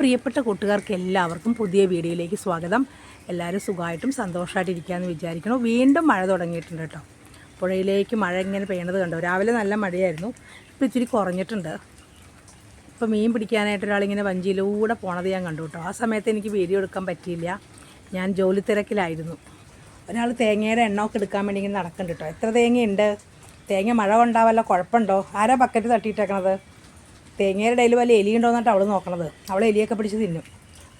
പ്രിയപ്പെട്ട കൂട്ടുകാർക്ക് എല്ലാവർക്കും പുതിയ വീഡിയോയിലേക്ക് സ്വാഗതം. എല്ലാവരും സുഖമായിട്ടും സന്തോഷമായിട്ട് ഇരിക്കുകയെന്ന് വിചാരിക്കണം വീണ്ടും മഴ തുടങ്ങിയിട്ടുണ്ട് കേട്ടോ. പുഴയിലേക്ക് മഴ ഇങ്ങനെ പെയ്യണത് കണ്ടോ? രാവിലെ നല്ല മഴയായിരുന്നു. ഇപ്പോൾ ഇച്ചിരി കുറഞ്ഞിട്ടുണ്ട്. ഇപ്പോൾ മീൻ പിടിക്കാനായിട്ട് ഒരാളിങ്ങനെ വഞ്ചിയിലൂടെ പോണത് ഞാൻ കണ്ടു കേട്ടോ. ആ സമയത്ത് എനിക്ക് വീഡിയോ എടുക്കാൻ പറ്റിയില്ല. ഞാൻ ജോലി തിരക്കിലായിരുന്നു. ഒരാൾ തേങ്ങയുടെ എണ്ണമൊക്കെ എടുക്കാൻ വേണ്ടി ഇങ്ങനെ നടക്കുന്നുണ്ട് കേട്ടോ. എത്ര തേങ്ങയുണ്ട്? തേങ്ങ മഴ കൊണ്ടാവല്ല കുഴപ്പമുണ്ടോ? ആരാ ബക്കറ്റ് തട്ടിയിട്ടേക്കണത്? തേങ്ങയുടെ ഇടയിൽ വല്ല എലി ഉണ്ടോ എന്നിട്ട് അവൾ നോക്കണത്. അവൾ എലിയൊക്കെ പിടിച്ച് തിന്നും.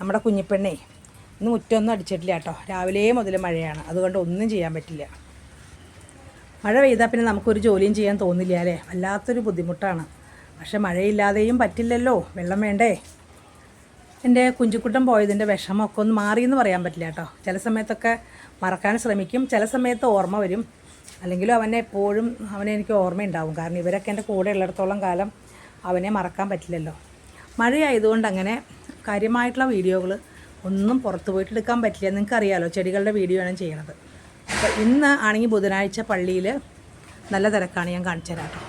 നമ്മുടെ കുഞ്ഞിപ്പെണ്ണേ ഇന്ന് മുറ്റമൊന്നും അടിച്ചിട്ടില്ല കേട്ടോ. രാവിലെ മുതൽ മഴയാണ്. അതുകൊണ്ട് ഒന്നും ചെയ്യാൻ പറ്റില്ല. മഴ പെയ്താൽ പിന്നെ നമുക്കൊരു ജോലിയും ചെയ്യാൻ തോന്നില്ല അല്ലേ? വല്ലാത്തൊരു ബുദ്ധിമുട്ടാണ്. പക്ഷെ മഴയില്ലാതെയും പറ്റില്ലല്ലോ. വെള്ളം വേണ്ടേ? എന്റെ കുഞ്ചുക്കുട്ടൻ പോയതിന്റെ വിഷമമൊക്കെ ഒന്ന് മാറിയെന്ന് പറയാൻ പറ്റില്ല കേട്ടോ. ചില സമയത്തൊക്കെ മറക്കാൻ ശ്രമിക്കും. ചില സമയത്ത് ഓർമ്മ വരും. അല്ലെങ്കിലും അവനെ എപ്പോഴും അവനെ എനിക്ക് ഓർമ്മയുണ്ടാവും. കാരണം ഇവരൊക്കെ എന്റെ കൂടെ ഉള്ളിടത്തോളം കാലം അവനെ മറക്കാൻ പറ്റില്ലല്ലോ. മഴയായതുകൊണ്ട് അങ്ങനെ കാര്യമായിട്ടുള്ള വീഡിയോകൾ ഒന്നും പുറത്ത് പോയിട്ട് എടുക്കാൻ പറ്റില്ല. നിങ്ങൾക്ക് അറിയാലോ ചെടികളുടെ വീഡിയോ ആണ് ചെയ്യണത്. അപ്പോൾ ഇന്ന് ആണെങ്കിൽ ബുധനാഴ്ച പള്ളിയിൽ നല്ല തിരക്കാണ് ഞാൻ കാണിച്ചു തരാം കേട്ടോ.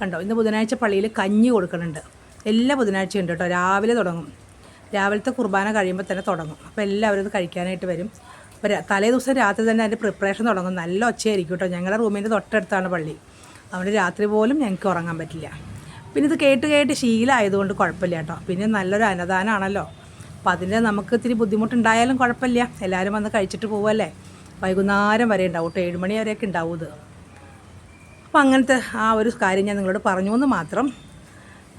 കണ്ടോ? ഇന്ന് ബുധനാഴ്ച പള്ളിയിൽ കഞ്ഞി കൊടുക്കുന്നുണ്ട് എല്ലാ ബുധനാഴ്ചയും ഉണ്ട് കേട്ടോ. രാവിലെ തുടങ്ങും. രാവിലത്തെ കുർബാന കഴിയുമ്പോൾ തന്നെ തുടങ്ങും. അപ്പോൾ എല്ലാവരും ഇത് കഴിക്കാനായിട്ട് വരും. അപ്പോൾ തലേ ദിവസം രാത്രി തന്നെ അതിന്റെ പ്രിപ്പറേഷൻ തുടങ്ങും. നല്ല ഒച്ചയായിരിക്കും കേട്ടോ. ഞങ്ങളുടെ റൂമിന്റെ തൊട്ടടുത്താണ് പള്ളി. അവിടെ രാത്രി പോലും ഞങ്ങൾക്ക് ഉറങ്ങാൻ പറ്റില്ല. പിന്നെ ഇത് കേട്ട് കേട്ട് ശീലമായതുകൊണ്ട് കുഴപ്പമില്ല കേട്ടോ. പിന്നെ നല്ലൊരു അന്നദാനമാണല്ലോ അപ്പോൾ അതിന്റെ നമുക്ക് ഇത്തിരി ബുദ്ധിമുട്ടുണ്ടായാലും കുഴപ്പമില്ല. എല്ലാവരും വന്ന് കഴിച്ചിട്ട് പോവല്ലേ? വൈകുന്നേരം വരെ ഉണ്ടാവും കേട്ടോ. ഏഴ് മണി വരെയൊക്കെ ഉണ്ടാവും ഇത്. അപ്പോൾ അങ്ങനത്തെ ആ ഒരു കാര്യം ഞാൻ നിങ്ങളോട് പറഞ്ഞു എന്ന് മാത്രം.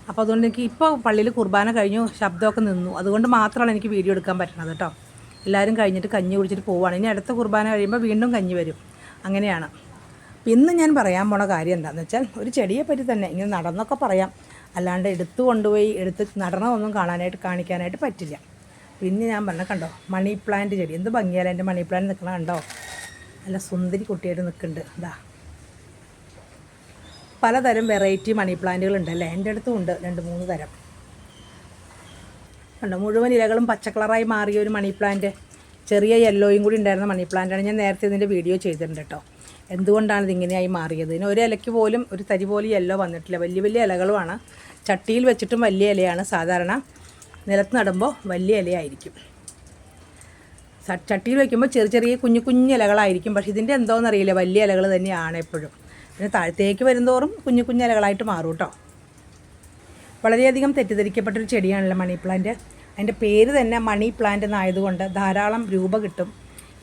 അപ്പോൾ അതുകൊണ്ട് എനിക്ക് ഇപ്പോൾ പള്ളിയിൽ കുർബാന കഴിഞ്ഞു ശബ്ദമൊക്കെ നിന്നു. അതുകൊണ്ട് മാത്രമാണ് എനിക്ക് വീഡിയോ എടുക്കാൻ പറ്റണത് കേട്ടോ. എല്ലാവരും കഴിഞ്ഞിട്ട് കഞ്ഞി കുടിച്ചിട്ട് പോവുകയാണ് ഇനി അടുത്ത കുർബാന കഴിയുമ്പോൾ വീണ്ടും കഞ്ഞി വരും. അങ്ങനെയാണ്. ഇന്ന് ഞാൻ പറയാൻ പോണ കാര്യം എന്താണെന്ന് വെച്ചാൽ ഒരു ചെടിയെ പറ്റി തന്നെ ഇങ്ങനെ നടന്നൊക്കെ പറയാം. അല്ലാണ്ട് എടുത്തു കൊണ്ടുപോയി എടുത്ത് നടണമൊന്നും കാണാനായിട്ട് കാണിക്കാനായിട്ട് പറ്റില്ല. പിന്നെ ഞാൻ പറഞ്ഞ കണ്ടോ മണി പ്ലാന്റ് ചെടി. എന്ത് ഭംഗിയാലും എന്റെ മണി പ്ലാന്റ് നിൽക്കണ കണ്ടോ? നല്ല സുന്ദരി കുട്ടിയായിട്ട് നിൽക്കുന്നുണ്ട് ഇതാ പലതരം വെറൈറ്റി മണി പ്ലാന്റുകൾ ഉണ്ടല്ലേ? എന്റെ അടുത്തും ഉണ്ട് രണ്ട് മൂന്ന് തരം. കണ്ടോ മുഴുവൻ ഇലകളും പച്ച കളറായി മാറിയ ഒരു മണി പ്ലാന്റ്. ചെറിയ യെല്ലോയും കൂടി ഉണ്ടായിരുന്ന മണി പ്ലാന്റാണ് ഞാൻ നേരത്തെ ഇതിന്റെ വീഡിയോ ചെയ്തിട്ടുണ്ട് കേട്ടോ. എന്തുകൊണ്ടാണ് ഇതിങ്ങനെയായി മാറിയത്? ഇതിന് ഒരു ഇലയ്ക്ക് പോലും ഒരു തരി പോലും യെല്ലോ വന്നിട്ടില്ല. വലിയ വലിയ ഇലകളുമാണ്. ചട്ടിയിൽ വെച്ചിട്ടും വലിയ ഇലയാണ്. സാധാരണ നിലത്ത് നടുമ്പോൾ വലിയ ഇലയായിരിക്കും. ചട്ടിയിൽ വയ്ക്കുമ്പോൾ ചെറിയ ചെറിയ കുഞ്ഞു കുഞ്ഞു ഇലകളായിരിക്കും. പക്ഷേ ഇതിന്റെ എന്തോന്നറിയില്ല വലിയ ഇലകൾ തന്നെയാണ് എപ്പോഴും. പിന്നെ താഴത്തേക്ക് വരുന്തോറും കുഞ്ഞു കുഞ്ഞു ഇലകളായിട്ട് മാറും കേട്ടോ. വളരെയധികം തെറ്റിദ്ധരിക്കപ്പെട്ടൊരു ചെടിയാണല്ലോ മണി പ്ലാന്റ്. അതിന്റെ പേര് തന്നെ മണി പ്ലാന്റ് എന്നായതുകൊണ്ട് ധാരാളം രൂപ കിട്ടും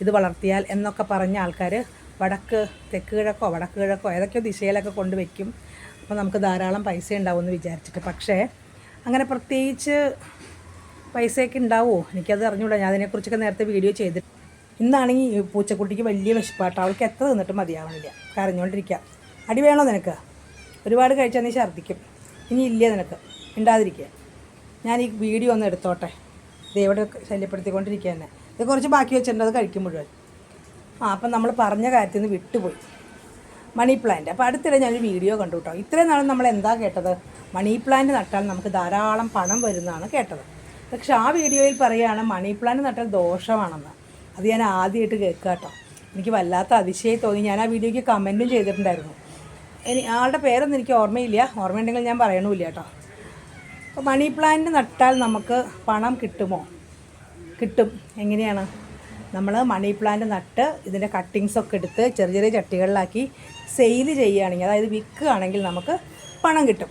ഇത് വളർത്തിയാൽ എന്നൊക്കെ പറഞ്ഞ ആൾക്കാർ വടക്ക് തെക്ക് കിഴക്കോ വടക്ക് കിഴക്കോ ഏതൊക്കെയോ ദിശയിലൊക്കെ കൊണ്ട് വെക്കും. അപ്പോൾ നമുക്ക് ധാരാളം പൈസ ഉണ്ടാവുമെന്ന് വിചാരിച്ചിട്ട്. പക്ഷേ അങ്ങനെ പ്രത്യേകിച്ച് പൈസയൊക്കെ ഉണ്ടാവുമോ? എനിക്കത് അറിഞ്ഞൂടാ. ഞാൻ അതിനെക്കുറിച്ചൊക്കെ നേരത്തെ വീഡിയോ ചെയ്തിട്ട്. ഇന്നാണെങ്കിൽ പൂച്ചക്കുട്ടിക്ക് വലിയ വിശപ്പാട്ടോ. അവൾക്ക് എത്ര തിന്നിട്ട് മതിയാവണില്ല. കരഞ്ഞുകൊണ്ടിരിക്കുക അടി വേണോ നിനക്ക്? ഒരുപാട് കഴിച്ചാൽ നീ ഛർദ്ദിക്കും. ഇനി ഇല്ല നിനക്ക്. ഉണ്ടാതിരിക്കുക ഞാൻ ഈ വീഡിയോ ഒന്ന് എടുത്തോട്ടെ. ഇത് ശല്യപ്പെടുത്തിക്കൊണ്ടിരിക്കുക തന്നെ ഇത് കുറച്ച് ബാക്കി വെച്ചിട്ടുണ്ട്. അത് കഴിക്കും മുഴുവൻ. ആ അപ്പം നമ്മൾ പറഞ്ഞ കാര്യത്തിൽ നിന്ന് വിട്ടുപോയി. മണി പ്ലാന്റ് അപ്പോൾ അടുത്തിടെ ഞാനൊരു വീഡിയോ കണ്ടു കേട്ടോ ഇത്രയും നാളും നമ്മൾ എന്താ കേട്ടത്? മണി പ്ലാന്റ് നട്ടാൽ നമുക്ക് ധാരാളം പണം വരുന്നതാണ് കേട്ടത്. പക്ഷെ ആ വീഡിയോയിൽ പറയുകയാണ് മണി പ്ലാന്റ് നട്ടാൽ ദോഷമാണെന്ന്. അത് ഞാൻ ആദ്യമായിട്ട് കേൾക്കുക കേട്ടോ എനിക്ക് വല്ലാത്ത അതിശയം തോന്നി. ഞാൻ ആ വീഡിയോയ്ക്ക് കമന്റും ചെയ്തിട്ടുണ്ടായിരുന്നു. ഇനി ആളുടെ പേരൊന്നും എനിക്ക് ഓർമ്മയില്ല. ഓർമ്മയുണ്ടെങ്കിൽ ഞാൻ പറയണമില്ല കേട്ടോ അപ്പോൾ മണി പ്ലാന്റ് നട്ടാൽ നമുക്ക് പണം കിട്ടുമോ? കിട്ടും. എങ്ങനെയാണ്? നമ്മൾ മണി പ്ലാന്റ് നട്ട് ഇതിന്റെ കട്ടിങ്സ് ഒക്കെ എടുത്ത് ചെറിയ ചെറിയ ചട്ടികളിലാക്കി സെയിൽ ചെയ്യുകയാണെങ്കിൽ അതായത് വിൽക്കുകയാണെങ്കിൽ നമുക്ക് പണം കിട്ടും.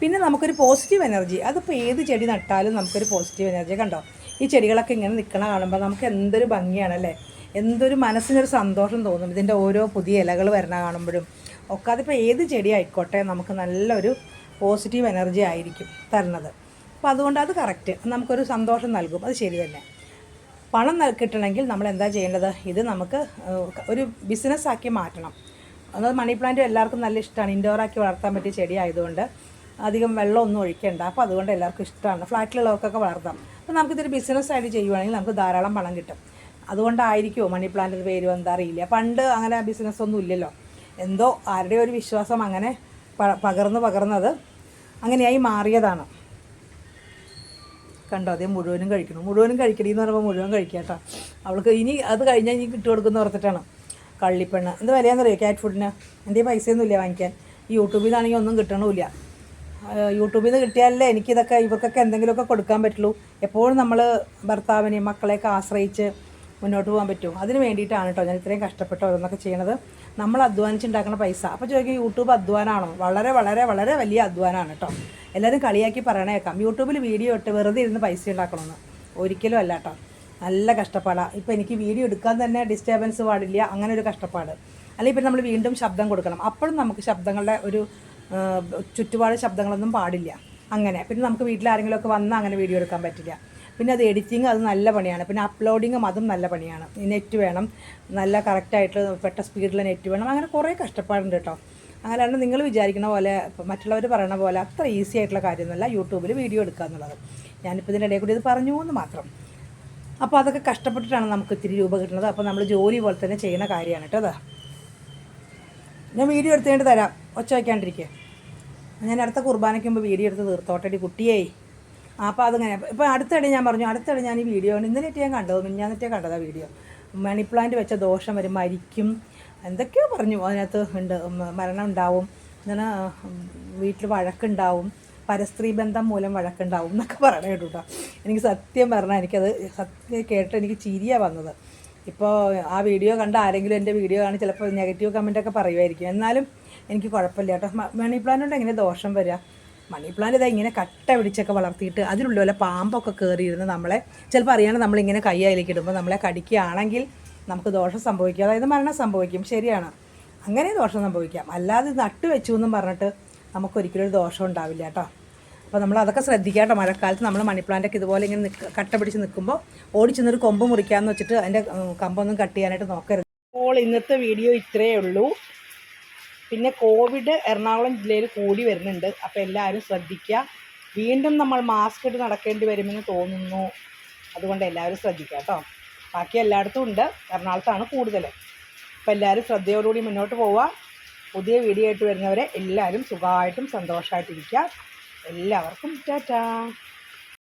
പിന്നെ നമുക്കൊരു പോസിറ്റീവ് എനർജി അതിപ്പോൾ ഏത് ചെടി നട്ടാലും നമുക്കൊരു പോസിറ്റീവ് എനർജി കണ്ടോ? ഈ ചെടികളൊക്കെ ഇങ്ങനെ നിൽക്കണ കാണുമ്പോൾ നമുക്ക് എന്തൊരു ഭംഗിയാണല്ലേ? എന്തൊരു മനസ്സിനൊരു സന്തോഷം തോന്നും. ഇതിന്റെ ഓരോ പുതിയ ഇലകൾ വരണ കാണുമ്പോഴും ഒക്കെ അതിപ്പോൾ ഏത് ചെടി ആയിക്കോട്ടെ നമുക്ക് നല്ലൊരു പോസിറ്റീവ് എനർജി ആയിരിക്കും തരുന്നത്. അപ്പോൾ അതുകൊണ്ട് അത് കറക്റ്റ് നമുക്കൊരു സന്തോഷം നൽകും. അത് ശരി തന്നെ. പണം കിട്ടണമെങ്കിൽ നമ്മൾ എന്താ ചെയ്യേണ്ടത്? ഇത് നമുക്ക് ഒരു ബിസിനസ്സാക്കി മാറ്റണം. അത് മണി പ്ലാന്റ് എല്ലാവർക്കും നല്ല ഇഷ്ടമാണ്. ഇൻഡോറാക്കി വളർത്താൻ പറ്റിയ ചെടിയായതുകൊണ്ട് അധികം വെള്ളമൊന്നും ഒഴിക്കേണ്ട. അപ്പോൾ അതുകൊണ്ട് എല്ലാവർക്കും ഇഷ്ടമാണ്. ഫ്ലാറ്റിലുള്ളവർക്കൊക്കെ വളർത്താം. അപ്പോൾ നമുക്കിതൊരു ബിസിനസ്സായിട്ട് ചെയ്യുവാണെങ്കിൽ നമുക്ക് ധാരാളം പണം കിട്ടും. അതുകൊണ്ടായിരിക്കുമോ മണി പ്ലാന്റിന് പേര് എന്താ അറിയില്ല. പണ്ട് അങ്ങനെ ബിസിനസ്സൊന്നും ഇല്ലല്ലോ. എന്തോ ആരുടെ ഒരു വിശ്വാസം അങ്ങനെ പകർന്ന് പകർന്നത് അങ്ങനെയായി മാറിയതാണ്. കണ്ടോ? അതേ മുഴുവനും കഴിക്കണം മുഴുവനും കഴിക്കണം എന്ന് പറയുമ്പോൾ മുഴുവൻ കഴിക്കാം കേട്ടോ. അവൾക്ക് ഇനി അത് കഴിഞ്ഞാൽ ഇനി കിട്ടി കൊടുക്കുന്ന ഓർത്തിട്ടാണ്. കള്ളിപ്പെണ്ണ. എന്ത് വിലയാണെന്നറിയോ ക്യാറ്റ് ഫുഡിന് എന്റെ പൈസയൊന്നുമില്ല വാങ്ങിക്കാൻ? യൂട്യൂബിൽ നിന്നാണെങ്കിൽ ഒന്നും കിട്ടണമില്ല യൂട്യൂബിൽ നിന്ന് കിട്ടിയാലല്ലേ എനിക്കിതൊക്കെ ഇവർക്കൊക്കെ എന്തെങ്കിലുമൊക്കെ കൊടുക്കാൻ പറ്റുള്ളൂ. എപ്പോഴും നമ്മൾ ഭർത്താവിനെയും മക്കളെയൊക്കെ ആശ്രയിച്ച് മുന്നോട്ട് പോകാൻ പറ്റും. അതിന് വേണ്ടിയിട്ടാണ് കേട്ടോ ഞാൻ ഇത്രയും കഷ്ടപ്പെട്ട് ഓരോന്നൊക്കെ ചെയ്യണത്. നമ്മൾ അധ്വാനിച്ചുണ്ടാക്കുന്ന പൈസ. അപ്പോൾ ചോദിക്കും യൂട്യൂബ് അധ്വാനമാണോ വളരെ വളരെ വളരെ വലിയ അധ്വാനമാണ് കേട്ടോ എല്ലാവരും കളിയാക്കി പറയണേക്കാം യൂട്യൂബിൽ വീഡിയോ ഇട്ട് വെറുതെ ഇരുന്ന് പൈസ ഉണ്ടാക്കണമെന്ന് ഒരിക്കലും അല്ല കേട്ടോ നല്ല കഷ്ടപ്പാടാണ് ഇപ്പോൾ എനിക്ക് വീഡിയോ എടുക്കാൻ തന്നെ ഡിസ്റ്റർബൻസ് പാടില്ല. അങ്ങനെ ഒരു കഷ്ടപ്പാട്. അല്ലെങ്കിൽ പിന്നെ നമ്മൾ വീണ്ടും ശബ്ദം കൊടുക്കണം. അപ്പോഴും നമുക്ക് ശബ്ദങ്ങളുടെ ഒരു ചുറ്റുപാട് ശബ്ദങ്ങളൊന്നും പാടില്ല. അങ്ങനെ. പിന്നെ നമുക്ക് വീട്ടിൽ ആരെങ്കിലുമൊക്കെ വന്നാൽ അങ്ങനെ വീഡിയോ എടുക്കാൻ പറ്റില്ല. പിന്നെ അത് എഡിറ്റിങ് അത് നല്ല പണിയാണ്. പിന്നെ അപ്ലോഡിങ്ങും അതും നല്ല പണിയാണ്. നെറ്റ് വേണം. നല്ല കറക്റ്റായിട്ട് പെട്ട സ്പീഡിൽ നെറ്റ് വേണം. അങ്ങനെ കുറേ കഷ്ടപ്പാടുണ്ട് കേട്ടോ അങ്ങനെയാണ് നിങ്ങൾ വിചാരിക്കുന്ന പോലെ മറ്റുള്ളവർ പറയണ പോലെ അത്ര ഈസി ആയിട്ടുള്ള കാര്യമൊന്നുമല്ല. യൂട്യൂബിൽ വീഡിയോ എടുക്കുക എന്നുള്ളത്. ഞാനിപ്പോൾ ഇതിന്റെ ഇടയിൽ കൂടി ഇത് പറഞ്ഞു എന്ന് മാത്രം. അപ്പോൾ അതൊക്കെ കഷ്ടപ്പെട്ടിട്ടാണ് നമുക്ക് ഇത്തിരി രൂപ കിട്ടുന്നത്. അപ്പോൾ നമ്മൾ ജോലി പോലെ തന്നെ ചെയ്യുന്ന കാര്യമാണ് കേട്ടോ ഞാൻ വീഡിയോ എടുത്തുകൊണ്ട് തരാം. ഒച്ച വയ്ക്കാണ്ടിരിക്കുക ഞാൻ അടുത്ത കുർബാനയ്ക്ക് മുമ്പ് വീഡിയോ എടുത്ത് തീർത്തോട്ടടി കുട്ടിയേ. അപ്പോൾ അതങ്ങനെ. ഇപ്പോൾ അടുത്തിടെ ഞാൻ പറഞ്ഞു അടുത്തിടെ ഞാൻ ഈ വീഡിയോ ഇന്നലെയായിട്ട് ഞാൻ കണ്ടത് മിഞ്ഞാന്നിട്ടേ കണ്ടതാ വീഡിയോ മണി പ്ലാന്റ് വെച്ച ദോഷം വരും മരിക്കും. എന്തൊക്കെയോ പറഞ്ഞു. അതിനകത്ത് ഉണ്ട് മരണം ഉണ്ടാവും. ഇങ്ങനെ വീട്ടിൽ വഴക്കുണ്ടാവും. പരസ്ത്രീ ബന്ധം മൂലം വഴക്കുണ്ടാവും എന്നൊക്കെ പറയണ കേട്ടോ എനിക്ക് സത്യം പറഞ്ഞാൽ എനിക്കത് സത്യം കേട്ട് എനിക്ക് ചിരിയാണ് വന്നത്. ഇപ്പോൾ ആ വീഡിയോ കണ്ട ആരെങ്കിലും എന്റെ വീഡിയോ കാണി ചിലപ്പോൾ നെഗറ്റീവ് കമന്റൊക്കെ പറയുമായിരിക്കും എന്നാലും എനിക്ക് കുഴപ്പമില്ല കേട്ടോ മണി പ്ലാന്റ് കൊണ്ട് എങ്ങനെ ദോഷം വരിക മണി പ്ലാന്റ് ഇതാ ഇങ്ങനെ കട്ട പിടിച്ചൊക്കെ വളർത്തിയിട്ട് അതിലുള്ള വല്ല പാമ്പൊക്കെ കയറിയിരുന്ന് നമ്മളെ ചിലപ്പോൾ അറിയാണ്ട് നമ്മളിങ്ങനെ കൈ അതിലേക്ക് ഇടുമ്പോൾ നമ്മളെ കടിക്കുകയാണെങ്കിൽ നമുക്ക് ദോഷം സംഭവിക്കും. അതായത് മരണം സംഭവിക്കും. ശരിയാണ്. അങ്ങനെ ദോഷം സംഭവിക്കാം. അല്ലാതെ നട്ടു വെച്ചു എന്നും പറഞ്ഞിട്ട് നമുക്കൊരിക്കലും ഒരു ദോഷം ഉണ്ടാവില്ല കേട്ടോ. അപ്പോൾ നമ്മൾ അതൊക്കെ ശ്രദ്ധിക്കുക കേട്ടോ മഴക്കാലത്ത് നമ്മൾ മണി പ്ലാന്റൊക്കെ ഇതുപോലെ ഇങ്ങനെ കട്ട പിടിച്ച് നിൽക്കുമ്പോൾ ഓടി ചെന്നൊരു കൊമ്പ് മുറിക്കാമെന്ന് വെച്ചിട്ട് അതിന്റെ കമ്പൊന്നും കട്ട് ചെയ്യാനായിട്ട് നോക്കരുത്. അപ്പോൾ ഇന്നത്തെ വീഡിയോ ഇത്രയേ ഉള്ളൂ. പിന്നെ കോവിഡ് എറണാകുളം ജില്ലയിൽ കൂടി വരുന്നുണ്ട്. അപ്പോൾ എല്ലാവരും ശ്രദ്ധിക്കുക വീണ്ടും നമ്മൾ മാസ്ക് ഇട്ട് നടക്കേണ്ടി വരുമെന്ന് തോന്നുന്നു. അതുകൊണ്ട് എല്ലാവരും ശ്രദ്ധിക്കുക കേട്ടോ. ബാക്കി എല്ലായിടത്തും ഉണ്ട്. എറണാകുളത്താണ് കൂടുതൽ. അപ്പോൾ എല്ലാവരും ശ്രദ്ധയോടുകൂടി മുന്നോട്ട് പോവുക. പുതിയ വീഡിയോ ആയിട്ട് വരുന്നവരെ എല്ലാവരും സുഖമായിട്ടും സന്തോഷമായിട്ടിരിക്കുക എല്ലാവർക്കും ടാറ്റാ.